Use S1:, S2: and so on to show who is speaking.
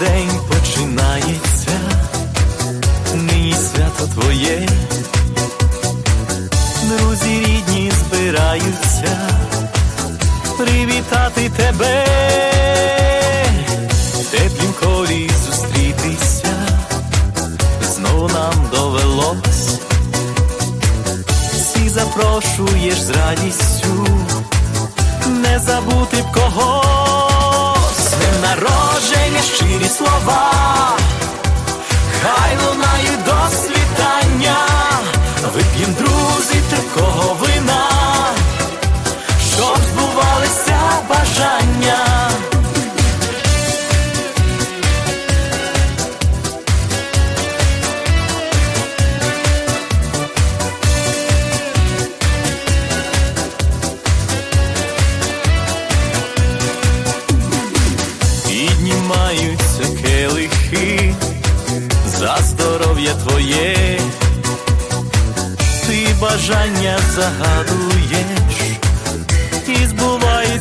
S1: день починається, нині свято твоє, друзі рідні збираються, привітати тебе, теплім колі зустрітися, знову нам довелось, всі запрошуєш з радістю, не забути б когось слова, келихи за здоров'я твоє, ти бажання загадуєш і збувається